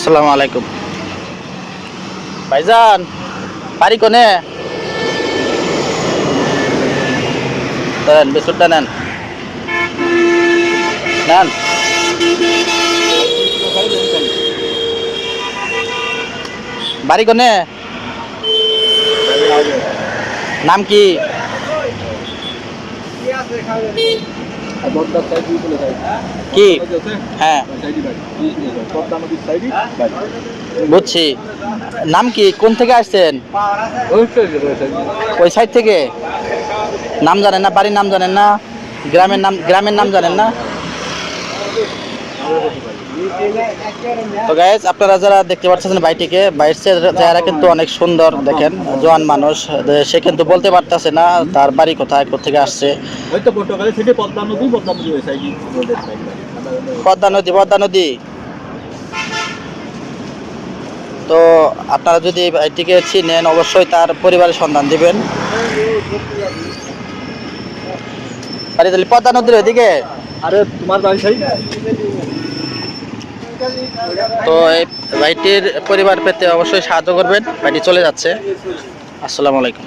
আসসালামু আলাইকুম। ভাইজান বাড়ি কোনে? দেন বিস্কুটটা নেন। নেন। বাড়ি কোনে? নাম কি? কি? হ্যাঁ। বুঝছি। নাম কি? কোন থেকে আসছেন? ওই সাইড থেকে? নাম জানেন না, বাড়ির নাম জানেন না? গ্রামের নাম গ্রামের নাম জানেন না? তো গাইজ আপনারা যারা দেখতে পাচ্ছেন বাইটিকে বাইরের চেহারা কিন্তু অনেক সুন্দর দেখেন জোয়ান মানুষ। সে কিন্তু বলতে পারতেছে না তার বাড়ি কোথায় কোথেকে আসছে। পদ্মা নদী পদ্মা নদী তো আপনারা যদি এই ভাইটিকে চিনেন অবশ্যই তার পরিবারের সন্ধান দিবেন। আরে তাহলে পদ্মা নদীর ওইদিকে? আরে তোমার বাড়ি তো এই ভাইটির পরিবার পেতে অবশ্যই সাহায্য করবেন। ভাইটি চলে যাচ্ছে। আসসালামু আলাইকুম।